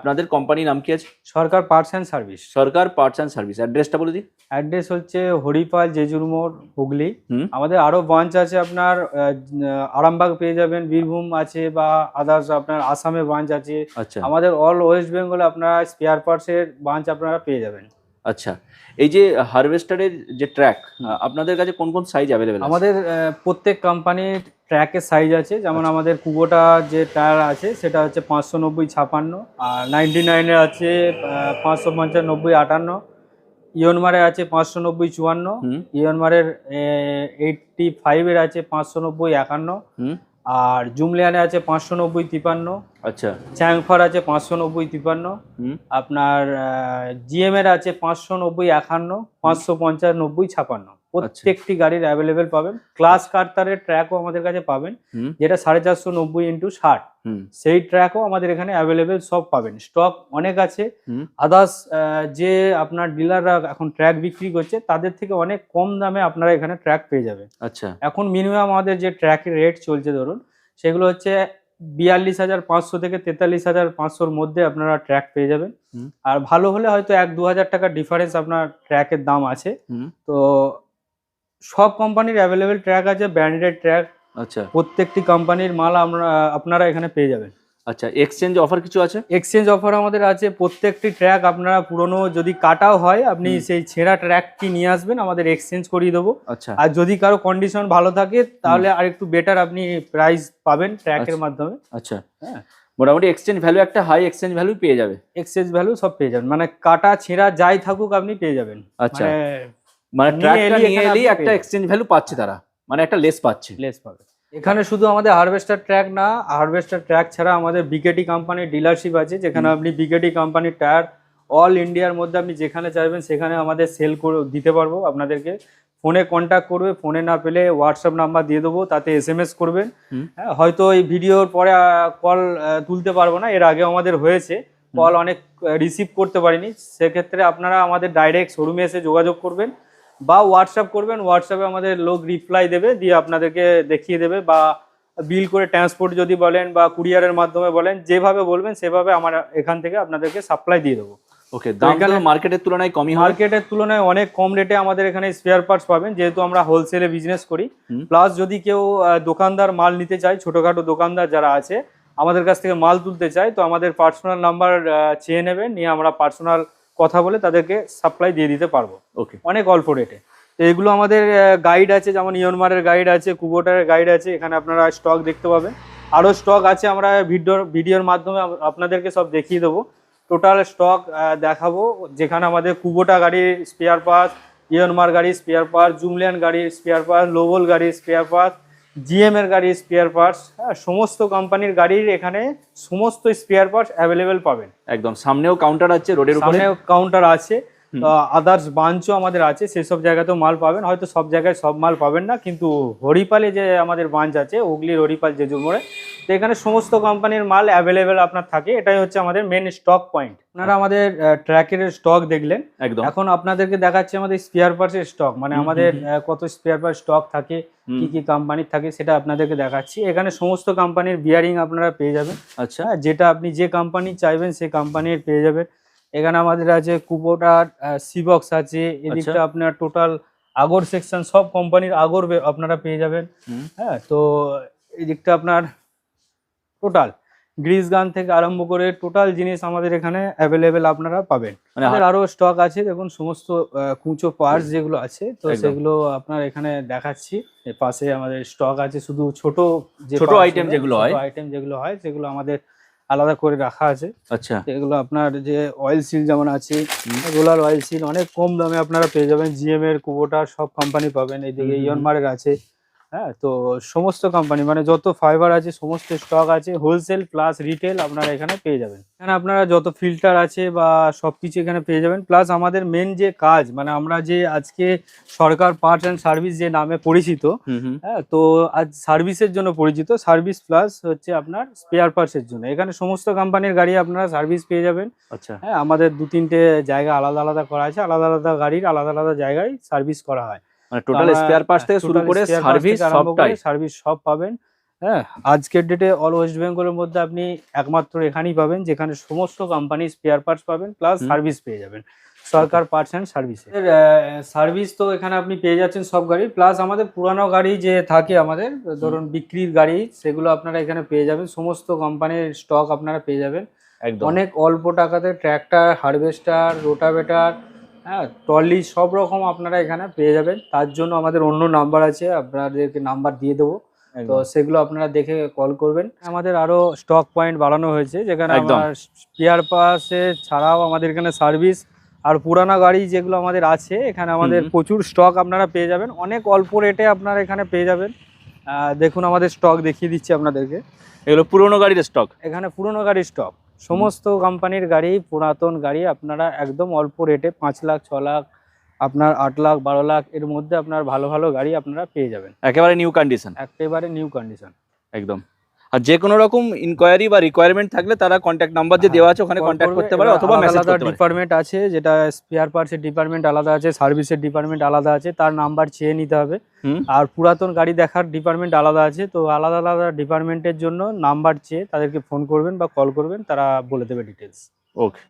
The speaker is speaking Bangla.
আপনাদের কোম্পানির নাম কি আছে? Sarkar parts and service Sarkar parts and service অ্যাড্রেসটা বলে দিন অ্যাড্রেস হচ্ছে হরিপাল জেজুর মোড় হুগলি। আমাদের আরও ব্রাঞ্চ আছে আপনার আরামবাগ পেয়ে যাবেন বীরভূম আছে বা আদার্স আপনার আসামে ব্রাঞ্চ আছে। আচ্ছা। আমাদের অল ওয়েস্ট বেঙ্গলে আপনারা স্পেয়ার পার্টসের ব্রাঞ্চ আপনারা পেয়ে যাবেন। আচ্ছা এই যে হারভেস্টারের যে ট্র্যাক আপনাদের কাছে কোন কোন সাইজ অ্যাভেলেবেল আমাদের প্রত্যেক কোম্পানির ট্র্যাকের সাইজ আছে। যেমন আমাদের কুবোটা যে টায়ার আছে সেটা হচ্ছে পাঁচশো নব্বই ছাপান্ন। আর নাইনটি নাইনের আছে পাঁচশো পঞ্চানব্বই আটান্ন। ইয়নমারে আছে পাঁচশো নব্বই চুয়ান্ন। ইয়নমারের এইটটি ফাইভের আছে পাঁচশো নব্বই একান্ন। হুম। আর জুমলিয়ানে আছে পাঁচশো নব্বই তিপান্ন। আচ্ছা। চ্যাংফার আছে পাঁচশো নব্বই তিপান্ন। আপনার জিএম এর আছে পাঁচশো নব্বই একান্ন পাঁচশো পঞ্চাশ নব্বই ছাপান্ন। প্রত্যেকটি গাড়ির অ্যাভেলেবেল পাবেন। ক্লাস কার্তারের ট্র্যাকও আমাদের কাছে পাবেন যেটা সাড়ে চারশো নব্বই ইন্টু ষাট। সেই ট্র্যাকও আমাদের এখানে অ্যাভেলেবেল সব পাবেন। স্টক অনেক আছে। আদার্স যে আপনার ডিলাররা এখন ট্র্যাক বিক্রি করছে তাদের থেকে অনেক কম দামে আপনারা এখানে ট্র্যাক পেয়ে যাবেন। আচ্ছা। এখন মিনিমাম আমাদের যে ট্র্যাকের রেট চলছে ধরুন সেগুলো হচ্ছে বিয়াল্লিশ হাজার পাঁচশো থেকে তেতাল্লিশ হাজার পাঁচশোর মধ্যে আপনারা ট্র্যাক পেয়ে যাবেন। আর ভালো হলে হয়তো এক দু হাজার টাকার ডিফারেন্স আপনার ট্র্যাকের দাম আছে। তো সব কোম্পানির অ্যাভেলেবেল ট্র্যাক আছে ব্র্যান্ডেড ট্র্যাক আচ্ছা। প্রত্যেকটি কোম্পানির মাল আমরা আপনারা এখানে পেয়ে যাবেন। আচ্ছা এক্সচেঞ্জ অফার কিছু আছে? এক্সচেঞ্জ অফার আমাদের আছে প্রত্যেকটি ট্র্যাক আপনারা পুরনো যদি কাটাও হয় আপনি সেই ছেঁড়া ট্র্যাকটি নিয়ে আসবেন আমাদের এক্সচেঞ্জ করিয়ে দেবো। আচ্ছা। আর যদি কারও কন্ডিশন ভালো থাকে তাহলে আর একটু বেটার আপনি প্রাইস পাবেন ট্র্যাকের আচ্ছা। মাধ্যমে। আচ্ছা। হ্যাঁ। মোটামুটি এক্সচেঞ্জ ভ্যালু একটা হাই এক্সচেঞ্জ ভ্যালু পেয়ে যাবে। এক্সচেঞ্জ ভ্যালু সব পেয়ে যাবেন। মানে কাটা ছেঁড়া যাই থাকুক আপনি পেয়ে যাবেন। আচ্ছা। মানে মানে নিয়ে এলেই এখানে একটা এক্সচেঞ্জ ভ্যালু পাচ্ছে তারা। মানে একটা লেস পাচ্ছে। লেস পাবে। এখানে শুধু আমাদের হারভেস্টার ট্র্যাক না হারভেস্টার ট্র্যাক ছাড়া আমাদের বিকেটি কোম্পানির ডিলারশিপ আছে যেখানে আপনি বিকেটি কোম্পানির টায়ার অল ইন্ডিয়ার মধ্যে আপনি যেখানে চাইবেন সেখানে আমাদের সেল করে দিতে পারব। আপনাদেরকে ফোনে কন্ট্যাক্ট করবে ফোনে না পেলে হোয়াটসঅ্যাপ নাম্বার দিয়ে দেবো তাতে এস এম এস করবেন হ্যাঁ, হয়তো এই ভিডিওর পরে কল তুলতে পারব না এর আগে আমাদের হয়েছে। কল অনেক রিসিভ করতে পারিনি। সেক্ষেত্রে আপনারা আমাদের ডাইরেক্ট শোরুমে এসে যোগাযোগ করবেন। বা হোয়াটসঅ্যাপ করবেন হোয়াটসঅ্যাপে আমাদের লোক রিপ্লাই দেবে দিয়ে আপনাদেরকে দেখিয়ে দেবে বা বিল করে ট্রান্সপোর্ট যদি বলেন বা কুরিয়ারের মাধ্যমে বলেন যেভাবে বলবেন সেভাবে আমার এখান থেকে আপনাদেরকে সাপ্লাই দিয়ে দেবো। ওকে দাম এখানে- মার্কেটের তুলনায় কমই মার্কেটের তুলনায় অনেক কম রেটে আমাদের এখানে স্পেয়ার পার্টস পাবেন যেহেতু আমরা হোলসেলে বিজনেস করি। প্লাস যদি কেউ দোকানদার মাল নিতে চায় ছোটোখাটো দোকানদার যারা আছে আমাদের কাছ থেকে মাল তুলতে চায় তো আমাদের পার্সোনাল নাম্বার চেয়ে নেবেন নিয়ে আমরা পার্সোনাল কথা বলে তাদেরকে সাপ্লাই দিয়ে দিতে পারব। ওকে অনেক অল্প রেটে তো এগুলো আমাদের গাইড আছে যেমন ইয়নমারের গাইড আছে কুবোটারের গাইড আছে এখানে আপনারা স্টক দেখতে পাবেন। আরও স্টক আছে আমরা ভিডিওর ভিডিওর মাধ্যমে আপনাদেরকে সব দেখিয়ে দেবো। টোটাল স্টক দেখাবো। যেখানে আমাদের কুবোটা গাড়ির স্পেয়ার পার্টস ইয়নমার গাড়ির স্পেয়ার পার্টস জুমলিয়ান গাড়ির স্পেয়ার পার্টস লোবল গাড়ির স্পেয়ার পার্টস জিএম এর গাড়ির স্পেয়ার পার্টস সমস্ত কোম্পানির গাড়ির এখানে সমস্ত স্পেয়ার পার্টস অ্যাভেলেবেল পাবেন একদম সামনেও কাউন্টার আছে রোডের উপরে সামনেও কাউন্টার আছে। আদার্স ব্রাঞ্চও আমাদের আছে সেসব জায়গাতেও মাল পাবেন। হয়তো সব জায়গায় সব মাল পাবেন না কিন্তু হরিপালে যে আমাদের ব্রাঞ্চ আছে হুগলির হরিপাল যে মোড়ে তো এখানে সমস্ত কোম্পানির মাল অ্যাভেলেবেল আপনার থাকে। এটাই হচ্ছে আমাদের মেন স্টক পয়েন্ট আপনারা আমাদের ট্র্যাকের স্টক দেখলেন। একদম। এখন আপনাদেরকে দেখাচ্ছি আমাদের স্পেয়ার পার্টসের স্টক মানে আমাদের কত স্পেয়ার পার্ট স্টক থাকে কি কি কোম্পানির থাকে সেটা আপনাদেরকে দেখাচ্ছি। এখানে সমস্ত কোম্পানির বিয়ারিং আপনারা পেয়ে যাবেন। আচ্ছা। হ্যাঁ যেটা আপনি যে কোম্পানি চাইবেন সেই কোম্পানির পেয়ে যাবেন। এখানে আমাদের আছে কুবোটার সিবক্স আছে এদিকটা আচ্ছা। আপনার টোটাল আগর সেকশন সব কোম্পানির আগর আপনারা পেয়ে যাবেন। হ্যাঁ তো এদিকটা আপনার টোটাল গ্রিস গান থেকে আরম্ভ করে টোটাল জিনিস আমাদের এখানে অ্যাভেলেবেল আপনারা পাবেন। মানে আমাদের আরও স্টক আছে দেখুন সমস্ত কুঁচো পার্টস যেগুলো আছে তো সেগুলো আপনার এখানে দেখাচ্ছি। পাশে আমাদের স্টক আছে শুধু ছোট যে ছোট আইটেম যেগুলো হয়। আইটেম যেগুলো হয় সেগুলো আমাদের আলাদা করে রাখা আছে। আচ্ছা। এগুলো আপনার যে অয়েল সিল যেমন আছে। রোলার অয়েল সিল অনেক কম দামে আপনারা পেয়ে যাবেন। জিএম এর কুবোটা সব কোম্পানি পাবেন। এইদিকে ইয়নমারের আছে। হ্যাঁ তো সমস্ত কোম্পানি মানে যত ফাইবার আছে সমস্ত স্টক আছে হোলসেল প্লাস রিটেল আপনারা এখানে পেয়ে যাবেন। এখানে আপনারা যত ফিল্টার আছে বা সব কিছু এখানে পেয়ে যাবেন প্লাস আমাদের মেন যে কাজ মানে আমরা যে আজকে সরকার পার্টস অ্যান্ড সার্ভিস যে নামে পরিচিত হ্যাঁ তো আজ সার্ভিসের জন্য পরিচিত সার্ভিস প্লাস হচ্ছে আপনার স্পেয়ার পার্টসের জন্য। এখানে সমস্ত কোম্পানির গাড়ি আপনারা সার্ভিস পেয়ে যাবেন। আচ্ছা। হ্যাঁ আমাদের দু তিনটে জায়গা আলাদা আলাদা করা আছে আলাদা আলাদা গাড়ির আলাদা আলাদা জায়গায় সার্ভিস করা হয়। মানে টোটাল স্পেয়ার পার্টস থেকে শুরু করে সার্ভিস সবটাই। সার্ভিস সব পাবেন। হ্যাঁ আজকের ডেটে অল ওয়েস্ট বেঙ্গলের মধ্যে আপনি একমাত্র এখানেই পাবেন যেখানে সমস্ত কোম্পানি স্পেয়ার পার্টস পাবেন প্লাস সার্ভিস পেয়ে যাবেন। Sarkar parts and service service তো এখানে আপনি পেয়ে যাচ্ছেন সব গাড়ি প্লাস আমাদের পুরানো গাড়ি যে থাকে আমাদের ধরুন বিক্রির গাড়ি সেগুলো আপনারা এখানে পেয়ে যাবেন সমস্ত কোম্পানির স্টক আপনারা পেয়ে যাবেন। অনেক অল্প টাকাতে ট্র্যাক্টর হারভেস্টার রোটাভেটার হ্যাঁ ট্রলি সব রকম আপনারা এখানে পেয়ে যাবেন। তার জন্য আমাদের অন্য নাম্বার আছে আপনাদেরকে নাম্বার দিয়ে দেবো। তো সেগুলো আপনারা দেখে কল করবেন। আমাদের আরও স্টক পয়েন্ট বাড়ানো হয়েছে যেখানে। আমার স্পেয়ার পাসে ছাড়াও আমাদের এখানে সার্ভিস আর পুরানা গাড়ি যেগুলো আমাদের আছে এখানে আমাদের প্রচুর স্টক আপনারা পেয়ে যাবেন। অনেক অল্প রেটে আপনারা এখানে পেয়ে যাবেন। দেখুন আমাদের স্টক দেখিয়ে দিচ্ছি আপনাদেরকে। এগুলো পুরোনো গাড়ির স্টক এখানে পুরনো গাড়ির স্টক সমস্ত কোম্পানির গাড়ি পুরাতন গাড়ি আপনারা একদম অল্প রেটে পাঁচ লাখ ছ লাখ আপনার আট লাখ বারো লাখ এর মধ্যে আপনার ভালো ভালো গাড়ি আপনারা পেয়ে যাবেন। একেবারে নিউ কন্ডিশন একেবারে নিউ কন্ডিশন একদম। আর যে কোনো রকম ইনকোয়ারি বা রিকোয়ারমেন্ট থাকলে তারা কন্ট্যাক্ট নাম্বার যে দেওয়া আছে ওখানে কন্ট্যাক্ট করতে পারে অথবা মেসেজ আলাদা করতে পারে। ডিপার্টমেন্ট আছে যেটা স্পেয়ার পার্টসের ডিপার্টমেন্ট আলাদা আছে সার্ভিসের ডিপার্টমেন্ট আলাদা আছে তার নাম্বার চেয়ে নিতে হবে। আর পুরাতন গাড়ি দেখার ডিপার্টমেন্ট আলাদা আছে তো আলাদা আলাদা ডিপার্টমেন্টের জন্য নাম্বার চেয়ে তাদেরকে ফোন করবেন বা কল করবেন তারা বলে দেবে ডিটেলস ওকে